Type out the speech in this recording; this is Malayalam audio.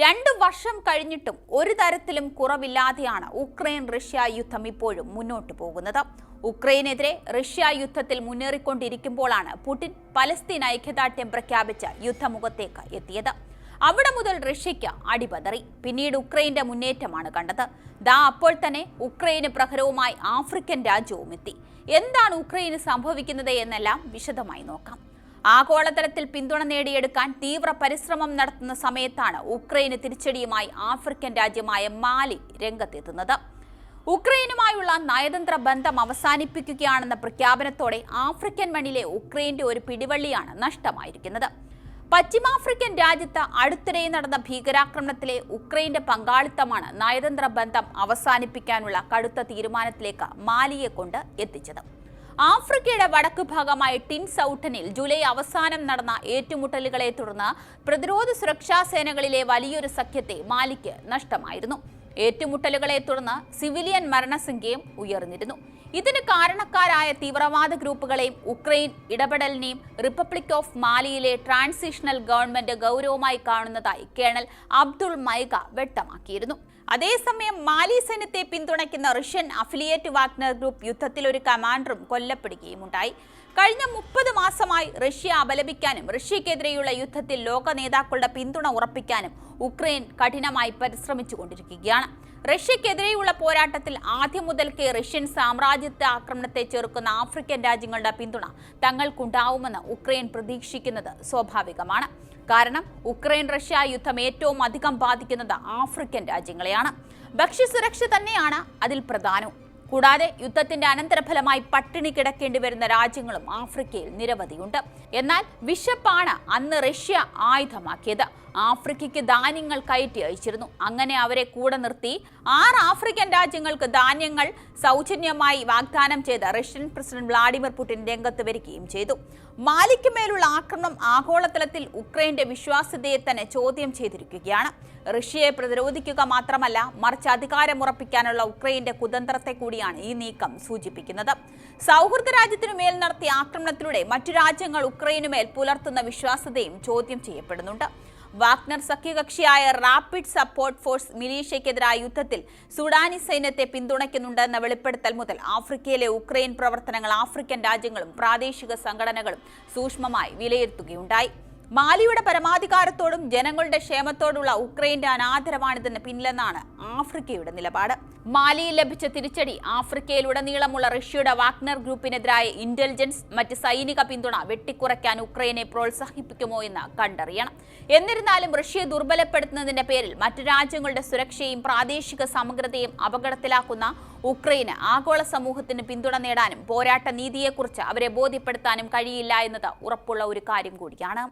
രണ്ടു വർഷം കഴിഞ്ഞിട്ടും ഒരു തരത്തിലും കുറവില്ലാതെയാണ് ഉക്രൈൻ റഷ്യ യുദ്ധം ഇപ്പോഴും മുന്നോട്ട് പോകുന്നത്. ഉക്രൈനെതിരെ റഷ്യ യുദ്ധത്തിൽ മുന്നേറിക്കൊണ്ടിരിക്കുമ്പോഴാണ് പുടിൻ പലസ്തീൻ ഐക്യദാർഢ്യം പ്രഖ്യാപിച്ച് യുദ്ധമുഖത്തേക്ക് എത്തിയത്. അവിടെ മുതൽ റഷ്യയ്ക്ക് അടിപതറി. പിന്നീട് ഉക്രൈന്റെ മുന്നേറ്റമാണ് കണ്ടത്. ദാ അപ്പോൾ തന്നെ ഉക്രൈന് പ്രഹരവുമായി ആഫ്രിക്കൻ രാജ്യവും എത്തി. എന്താണ് ഉക്രൈന് സംഭവിക്കുന്നത് എന്നെല്ലാം വിശദമായി നോക്കാം. ആഗോളതലത്തിൽ പിന്തുണ നേടിയെടുക്കാൻ തീവ്ര പരിശ്രമം നടത്തുന്ന സമയത്താണ് ഉക്രൈന് തിരിച്ചടിയുമായി ആഫ്രിക്കൻ രാജ്യമായ മാലി രംഗത്തെത്തുന്നത്. ഉക്രൈനുമായുള്ള നയതന്ത്ര ബന്ധം അവസാനിപ്പിക്കുകയാണെന്ന പ്രഖ്യാപനത്തോടെ ആഫ്രിക്കൻ മണ്ണിലെ ഉക്രൈന്റെ ഒരു പിടിവള്ളിയാണ് നഷ്ടമായിരിക്കുന്നത്. പശ്ചിമാഫ്രിക്കൻ രാജ്യത്ത് അടുത്തിടെ നടന്ന ഭീകരാക്രമണത്തിലെ ഉക്രൈന്റെ പങ്കാളിത്തമാണ് നയതന്ത്ര ബന്ധം അവസാനിപ്പിക്കാനുള്ള കടുത്ത തീരുമാനത്തിലേക്ക് മാലിയെ കൊണ്ട് എത്തിച്ചത്. ആഫ്രിക്കയുടെ വടക്ക് ഭാഗമായ ടിൻ സൗട്ടനിൽ ജൂലൈ അവസാനം നടന്ന ഏറ്റുമുട്ടലുകളെ തുടർന്ന് പ്രതിരോധ സുരക്ഷാ സേനകളിലെ വലിയൊരു സഖ്യത്തെ മാലിക്ക് നഷ്ടമായിരുന്നു. ഏറ്റുമുട്ടലുകളെ തുടർന്ന് സിവിലിയൻ മരണസംഖ്യയും ഉയർന്നിരുന്നു. ഇതിന് കാരണക്കാരായ തീവ്രവാദ ഗ്രൂപ്പുകളെയും ഉക്രൈൻ ഇടപെടലിനെയും റിപ്പബ്ലിക് ഓഫ് മാലിയിലെ ട്രാൻസിഷണൽ ഗവൺമെന്റ് ഗൗരവമായി കാണുന്നതായി കേണൽ അബ്ദുൾ മൈഗ വ്യക്തമാക്കിയിരുന്നു. അതേസമയം മാലി സൈന്യത്തെ പിന്തുണയ്ക്കുന്ന റഷ്യൻ അഫിലിയേറ്റ് വാഗ്നർ ഗ്രൂപ്പ് യുദ്ധത്തിൽ ഒരു കമാൻഡറും കൊല്ലപ്പെടുകയുമുണ്ടായി. കഴിഞ്ഞ മുപ്പത് മാസമായി റഷ്യ അപലപിക്കാനും റഷ്യക്കെതിരെയുള്ള യുദ്ധത്തിൽ ലോക നേതാക്കളുടെ പിന്തുണ ഉറപ്പിക്കാനും ഉക്രൈൻ കഠിനമായി പരിശ്രമിച്ചുകൊണ്ടിരിക്കുകയാണ്. റഷ്യക്കെതിരെയുള്ള പോരാട്ടത്തിൽ ആദ്യം മുതൽക്കേ റഷ്യൻ സാമ്രാജ്യത്വ ആക്രമണത്തെ ചെറുക്കുന്ന ആഫ്രിക്കൻ രാജ്യങ്ങളുടെ പിന്തുണ തങ്ങൾക്കുണ്ടാവുമെന്ന് ഉക്രൈൻ പ്രതീക്ഷിക്കുന്നത് സ്വാഭാവികമാണ്. കാരണം ഉക്രൈൻ റഷ്യ യുദ്ധം ഏറ്റവും അധികം ബാധിക്കുന്നത് ആഫ്രിക്കൻ രാജ്യങ്ങളെയാണ്. ഭക്ഷ്യസുരക്ഷ തന്നെയാണ് അതിൽ പ്രധാനവും കൂടാതെ യുദ്ധത്തിന്റെ അനന്തരഫലമായി പട്ടിണി കിടക്കേണ്ടി വരുന്ന രാജ്യങ്ങളും ആഫ്രിക്കയിൽ നിരവധിയുണ്ട്. എന്നാൽ വിശപ്പാണ് അന്ന് റഷ്യ ആയുധമാക്കിയത്. ആഫ്രിക്കയ്ക്ക് ധാന്യങ്ങൾ കയറ്റി അയച്ചിരുന്നു. അങ്ങനെ അവരെ കൂടെ നിർത്തി ആറ് ആഫ്രിക്കൻ രാജ്യങ്ങൾക്ക് ധാന്യങ്ങൾ സൗജന്യമായി വാഗ്ദാനം ചെയ്ത റഷ്യൻ പ്രസിഡന്റ് വ്ളാഡിമിർ പുടിൻ രംഗത്ത് വരികയും ചെയ്തു. മാലിക്ക് മേലുള്ള ആക്രമണം ആഗോളതലത്തിൽ ഉക്രൈന്റെ വിശ്വാസ്യതയെ തന്നെ ചോദ്യം ചെയ്തിരിക്കുകയാണ്. റഷ്യയെ പ്രതിരോധിക്കുക മാത്രമല്ല മറിച്ച് അധികാരമുറപ്പിക്കാനുള്ള ഉക്രൈന്റെ കുതന്ത്രത്തെ കൂടിയാണ് ഈ നീക്കം സൂചിപ്പിക്കുന്നത്. സൗഹൃദ രാജ്യത്തിനു മേൽ നടത്തിയ ആക്രമണത്തിലൂടെ മറ്റു രാജ്യങ്ങൾ ഉക്രൈനുമേൽ പുലർത്തുന്ന വിശ്വാസ്യതയും ചോദ്യം ചെയ്യപ്പെടുന്നുണ്ട്. വാഗ്നർ സഖ്യകക്ഷിയായ റാപ്പിഡ് സപ്പോർട്ട് ഫോഴ്സ് മിലീഷ്യക്കെതിരായ യുദ്ധത്തിൽ സുഡാനി സൈന്യത്തെ പിന്തുണയ്ക്കുന്നുണ്ടെന്ന വെളിപ്പെടുത്തൽ മുതൽ ആഫ്രിക്കയിലെ ഉക്രൈൻ പ്രവർത്തനങ്ങൾ ആഫ്രിക്കൻ രാജ്യങ്ങളും പ്രാദേശിക സംഘടനകളും സൂക്ഷ്മമായി വിലയിരുത്തുകയുണ്ടായി. മാലിയുടെ പരമാധികാരത്തോടും ജനങ്ങളുടെ ക്ഷേമത്തോടുള്ള ഉക്രൈന്റെ അനാദരവാണിതിന് പിന്നിലെന്നാണ് ആഫ്രിക്കയുടെ നിലപാട്. മാലിയിൽ ലഭിച്ച തിരിച്ചടി ആഫ്രിക്കയിലുടനീളമുള്ള റഷ്യയുടെ വാഗ്നർ ഗ്രൂപ്പിനെതിരായ ഇന്റലിജൻസ് മറ്റ് സൈനിക പിന്തുണ വെട്ടിക്കുറയ്ക്കാൻ ഉക്രൈനെ പ്രോത്സാഹിപ്പിക്കുമോ എന്ന് കണ്ടറിയണം. എന്നിരുന്നാലും റഷ്യയെ ദുർബലപ്പെടുത്തുന്നതിന്റെ പേരിൽ മറ്റു രാജ്യങ്ങളുടെ സുരക്ഷയും പ്രാദേശിക സമഗ്രതയും അപകടത്തിലാക്കുന്ന ഉക്രൈന് ആഗോള സമൂഹത്തിന് പിന്തുണ നേടാനും പോരാട്ട നീതിയെക്കുറിച്ച് അവരെ ബോധ്യപ്പെടുത്താനും കഴിയില്ല എന്നത് ഉറപ്പുള്ള ഒരു കാര്യം കൂടിയാണ്.